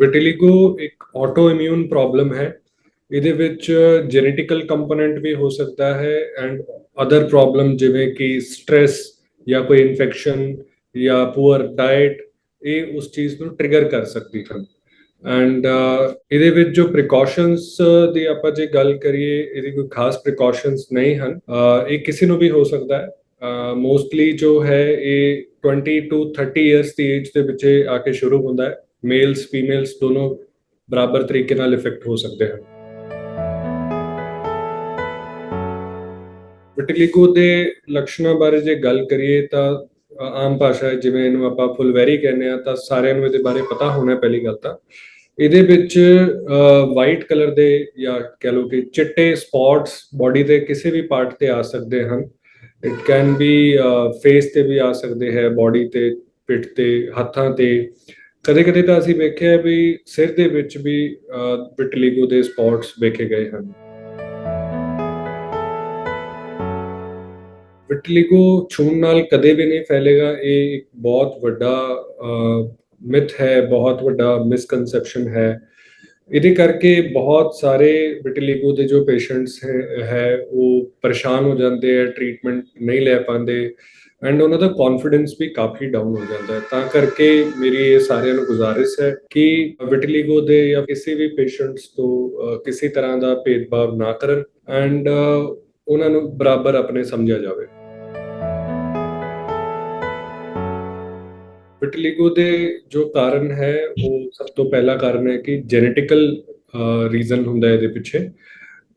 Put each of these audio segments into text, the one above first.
ਵਿਟਿਲਿਗੋ ਇੱਕ auto immune problem ਹੈ। ਇਹਦੇ ਵਿੱਚ ਜੈਨੇਟਿਕਲ ਕੰਪੋਨੈਂਟ ਵੀ ਹੋ ਸਕਦਾ ਹੈ ਐਂਡ ਅਦਰ ਪ੍ਰੋਬਲਮ ਜਿਵੇਂ ਕਿ ਸਟ्रेस ਜਾਂ ਕੋਈ ਇਨਫੈਕਸ਼ਨ ਜਾਂ ਪੂਅਰ ਡਾਈਟ ਇਹ ਉਸ ਚੀਜ਼ ਨੂੰ ਟ੍ਰਿਗਰ ਕਰ ਸਕਦੀ ਹਨ ਐਂਡ ਇਹਦੇ ਵਿੱਚ ਜੋ ਪ੍ਰੀਕਾਸ਼ਨਸ ਦੀ ਆਪਾਂ ਜੇ ਗੱਲ ਕਰੀਏ, ਇਹਦੀ ਕੋਈ ਖਾਸ ਪ੍ਰੀਕਾਸ਼ਨਸ ਨਹੀਂ ਹਨ। ਇਹ ਕਿਸੇ ਨੂੰ ਵੀ ਹੋ ਸਕਦਾ ਹੈ। ਮੋਸਟਲੀ ਜੋ ਹੈ, ਇਹ 20 ਟੂ 30 ਇਅਰਸ ਦੀ ਏਜ ਦੇ ਵਿੱਚ ਇਹ ਆ ਕੇ ਸ਼ੁਰੂ ਹੁੰਦਾ ਹੈ। ਮੇਲਸ ਫੀਮੇਲਸ ਦੋਨੋਂ ਬਰਾਬਰ ਤਰੀਕੇ ਨਾਲ ਇਫੈਕਟ ਹੋ ਸਕਦੇ ਹਨ। ਵਿਟਿਲਿਗੋ ਦੇ ਲੱਛਣਾਂ ਬਾਰੇ ਜੇ ਗੱਲ ਕਰੀਏ ਤਾਂ ਆਮ ਭਾਸ਼ਾ ਜਿਵੇਂ ਇਹਨੂੰ ਆਪਾਂ ਫੁਲਵੈਰੀ ਕਹਿੰਦੇ ਆ ਤਾਂ ਸਾਰਿਆਂ ਨੂੰ ਇਹਦੇ ਬਾਰੇ ਪਤਾ ਹੋਣਾ ਪਹਿਲੀ ਗੱਲ ਤਾਂ। ਇਹਦੇ ਵਿੱਚ ਵਾਈਟ ਕਲਰ ਦੇ ਜਾਂ ਕਹ ਲਓ ਕਿ ਚਿੱਟੇ ਸਪੌਟਸ ਬਾਡੀ ਦੇ ਕਿਸੇ ਵੀ ਪਾਰਟ ਤੇ ਆ ਸਕਦੇ ਹਨ। ਇਟ ਕੈਨ ਬੀ ਫੇਸ ਤੇ ਵੀ ਆ ਸਕਦੇ ਹੈ ਬਾਡੀ ਤੇ, ਪਿੱਠ ਤੇ, ਹੱਥਾਂ ਤੇ। ਕਦੇ ਕਦੇ ਤਾਂ ਅਸੀਂ ਵੇਖਿਆ ਵੀ ਸਿਰ ਦੇ ਵਿੱਚ ਵੀ ਵਿਟਿਲਿਗੋ ਦੇ ਸਪੌਟਸ ਵੇਖੇ ਗਏ ਹਨ। ਵਿਟਿਲਿਗੋ ਛੂਣ ਨਾਲ ਕਦੇ ਵੀ ਨਹੀਂ ਫੈਲੇਗਾ। ਇਹ ਇੱਕ ਬਹੁਤ ਵੱਡਾ ਮਿਥ ਹੈ, ਬਹੁਤ ਵੱਡਾ ਮਿਸਕਨਸੈਪਸ਼ਨ ਹੈ। ਇਹਦੇ ਕਰਕੇ ਬਹੁਤ ਸਾਰੇ ਵਿਟਿਲਿਗੋ ਦੇ ਜੋ ਪੇਸ਼ੈਂਟਸ ਹੈ ਉਹ ਪਰੇਸ਼ਾਨ ਹੋ ਜਾਂਦੇ ਆ ਟ੍ਰੀਟਮੈਂਟ ਨਹੀਂ ਲੈ ਪਾਉਂਦੇ। ਐਂਡ ਉਹਨਾਂ ਦਾ ਕੌਨਫੀਡੈਂਸ ਵੀ ਕਾਫੀ ਡਾਊਨ ਹੋ ਜਾਂਦਾ ਹੈ। ਤਾਂ ਕਰਕੇ ਮੇਰੀ ਇਹ ਸਾਰਿਆਂ ਨੂੰ ਗੁਜ਼ਾਰਿਸ਼ ਹੈ ਕਿ ਵਿਟਿਲਿਗੋ ਦੇ ਜਾਂ ਕਿਸੇ ਵੀ ਪੇਸ਼ੈਂਟਸ ਤੋਂ ਕਿਸੇ ਤਰ੍ਹਾਂ ਦਾ ਭੇਦਭਾਵ ਨਾ ਕਰਨ ਐਂਡ ਉਹਨਾਂ ਨੂੰ ਬਰਾਬਰ ਆਪਣੇ ਸਮਝਿਆ ਜਾਵੇ। ਵਿਟਲੀਗੋ ਦੇ ਜੋ ਕਾਰਨ ਹੈ, ਉਹ ਸਭ ਤੋਂ ਪਹਿਲਾ ਕਾਰਨ ਹੈ ਕਿ ਜੈਨੇਟਿਕਲ ਰੀਜ਼ਨ ਹੁੰਦਾ ਹੈ ਇਹਦੇ ਪਿੱਛੇ।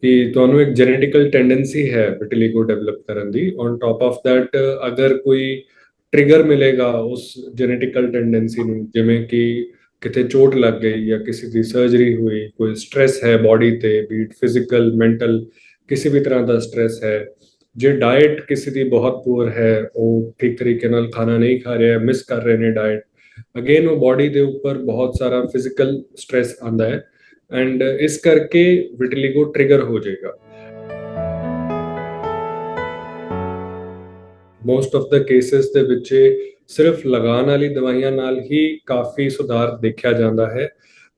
ਕਿ ਤੁਹਾਨੂੰ ਇੱਕ ਜੈਨੇਟਿਕਲ ਟੈਂਡੈਂਸੀ ਹੈ ਵਿਟਿਲੀਗੋ ਡਿਵੈਲਪ ਕਰਨ ਦੀ। ਔਨ ਟਾਪ ਆਫ ਥੈਟ ਅਗਰ ਕੋਈ ਟ੍ਰਿਗਰ ਮਿਲੇਗਾ ਉਸ ਜੈਨੇਟਿਕਲ ਟੈਂਡੈਂਸੀ ਨੂੰ, ਜਿਵੇਂ ਕਿ ਕਿਤੇ ਚੋਟ ਲੱਗ ਗਈ ਜਾਂ ਕਿਸੇ ਦੀ ਸਰਜਰੀ ਹੋਈ, ਕੋਈ ਸਟ्रेस ਹੈ ਬਾਡੀ ਤੇ ਬੀਟ ਫਿਜ਼ੀਕਲ ਮੈਂਟਲ ਕਿਸੇ ਵੀ ਤਰ੍ਹਾਂ ਦਾ ਸਟ्रेस ਹੈ, ਜੇ ਡਾਈਟ ਕਿਸੇ ਦੀ ਬਹੁਤ ਪੂਰ ਹੈ, ਉਹ ਠੀਕ ਤਰੀਕੇ ਨਾਲ ਖਾਣਾ ਨਹੀਂ ਖਾ ਰਿਹਾ ਮਿਸ ਕਰ ਰਹੇ ਨੇ ਡਾਈਟ ਅਗੇਨ ਉਹ ਬਾਡੀ ਦੇ ਉੱਪਰ ਬਹੁਤ ਸਾਰਾ ਫਿਜ਼ੀਕਲ ਸਟ्रेस ਆਂਦਾ ਹੈ। ਐਂਡ uh, ਇਸ ਕਰਕੇ ਵਿਟਲੀਗੋ ਟ੍ਰਿਗਰ ਹੋ ਜਾਏਗਾ। ਮੋਸਟ ਆਫ ਦਾ ਕੇसेस ਦੇ ਵਿੱਚ ਸਿਰਫ ਲਗਾਉਣ ਵਾਲੀ ਦਵਾਈਆਂ ਨਾਲ ਹੀ ਕਾਫੀ ਸੁਧਾਰ ਦੇਖਿਆ ਜਾਂਦਾ ਹੈ।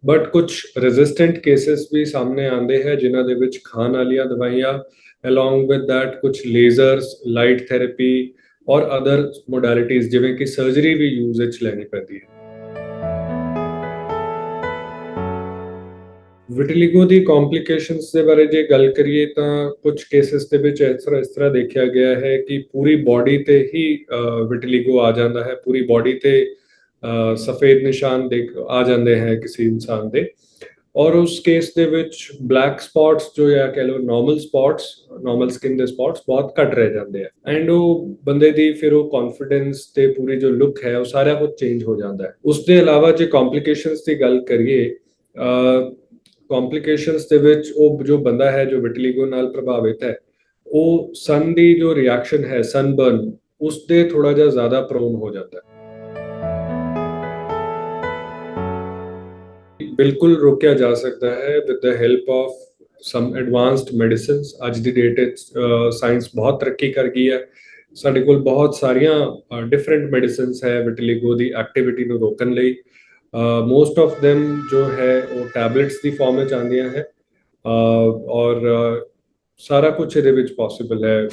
ਬਟ ਕੁਝ ਰੈਜ਼ਿਸਟੈਂਟ ਕੇसेस ਵੀ ਸਾਹਮਣੇ ਆਉਂਦੇ ਹੈ, ਜਿਨ੍ਹਾਂ ਦੇ ਵਿੱਚ ਖਾਣ ਵਾਲੀਆਂ ਦਵਾਈਆਂ ਅਲੋਂਗ ਵਿਦ ਥੈਟ ਕੁਝ lasers light therapy or other modalities ਜਿਵੇਂ ਕਿ ਸਰਜਰੀ ਵੀ ਯੂਜ਼ ਵਿੱਚ ਲੈਣੀ ਪੈਂਦੀ ਹੈ। ਵਿਟਿਲਿਗੋ ਦੀ ਕੰਪਲਿਕੇਸ਼ਨਸ ਦੇ ਬਾਰੇ ਜੇ ਗੱਲ ਕਰੀਏ ਤਾਂ ਕੁਝ ਕੇसेस ਦੇ ਵਿੱਚ ਇਸ ਤਰ੍ਹਾਂ ਇਸ ਤਰ੍ਹਾਂ ਦੇਖਿਆ ਗਿਆ ਹੈ ਕਿ ਪੂਰੀ ਬਾਡੀ ਤੇ ਹੀ ਵਿਟਿਲਿਗੋ ਆ ਜਾਂਦਾ ਹੈ। ਪੂਰੀ ਬਾਡੀ ਤੇ ਸਫੇਦ ਨਿਸ਼ਾਨ ਦੇਖ ਆ ਜਾਂਦੇ ਹੈ ਕਿਸੇ ਇਨਸਾਨ ਦੇ। ਔਰ ਉਸ ਕੇਸ ਦੇ ਵਿੱਚ ਬਲੈਕ ਸਪੌਟਸ ਜੋ ਹੈ ਕਹ ਲਓ ਨਾਰਮਲ ਸਪੌਟਸ ਨਾਰਮਲ ਸਕਿਨ ਦੇ ਸਪੌਟਸ ਬਹੁਤ ਘੱਟ ਰਹਿ ਜਾਂਦੇ ਆ ਐਂਡ ਉਹ ਬੰਦੇ ਦੀ ਫਿਰ ਉਹ ਕੌਨਫੀਡੈਂਸ ਤੇ ਪੂਰੀ ਜੋ ਲੁੱਕ ਹੈ ਉਹ ਸਾਰਾ ਕੁਝ ਚੇਂਜ ਹੋ ਜਾਂਦਾ ਹੈ। ਉਸ ਦੇ ਇਲਾਵਾ ਜੇ ਕੰਪਲਿਕੇਸ਼ਨਸ ਦੀ ਗੱਲ ਕਰੀਏ ਕੰਪਲਿਕੇਸ਼ਨਸ ਦੇ ਵਿੱਚ ਉਹ ਜੋ ਬੰਦਾ ਹੈ, ਜੋ ਵਿਟਲੀਗੋ ਨਾਲ ਪ੍ਰਭਾਵਿਤ ਹੈ, ਉਹ ਸਨ ਦੀ ਜੋ ਰਿਐਕਸ਼ਨ ਹੈ ਸਨਬਰਨ ਉਸ ਦੇ ਥੋੜਾ ਜਿਹਾ ਜ਼ਿਆਦਾ ਪ੍ਰੋਨ ਹੋ ਜਾਂਦਾ ਹੈ। ਬਿਲਕੁਲ ਰੋਕਿਆ ਜਾ ਸਕਦਾ ਹੈ with the help of some advanced medicines ਅੱਜ ਦੀ ਡੇਟ ਵਿੱਚ ਸਾਇੰਸ ਬਹੁਤ ਤਰੱਕੀ ਕਰ ਗਈ ਹੈ। ਸਾਡੇ ਕੋਲ ਬਹੁਤ ਸਾਰੀਆਂ ਡਿਫਰੈਂਟ ਮੈਡੀਸਿਨਸ ਹੈ ਵਿਟਿਲਿਗੋ ਦੀ ਐਕਟੀਵਿਟੀ ਨੂੰ ਰੋਕਣ ਲਈ। ਮੋਸਟ ਆਫ them ਜੋ ਹੈ ਟੈਬਲੇਟਸ ਦੀ ਫਾਰਮ ਵਿੱਚ ਆਉਂਦੀਆਂ ਹੈ। ਔਰ ਸਾਰਾ ਕੁਝ ਇਹਦੇ ਵਿੱਚ ਪੋਸੀਬਲ ਹੈ।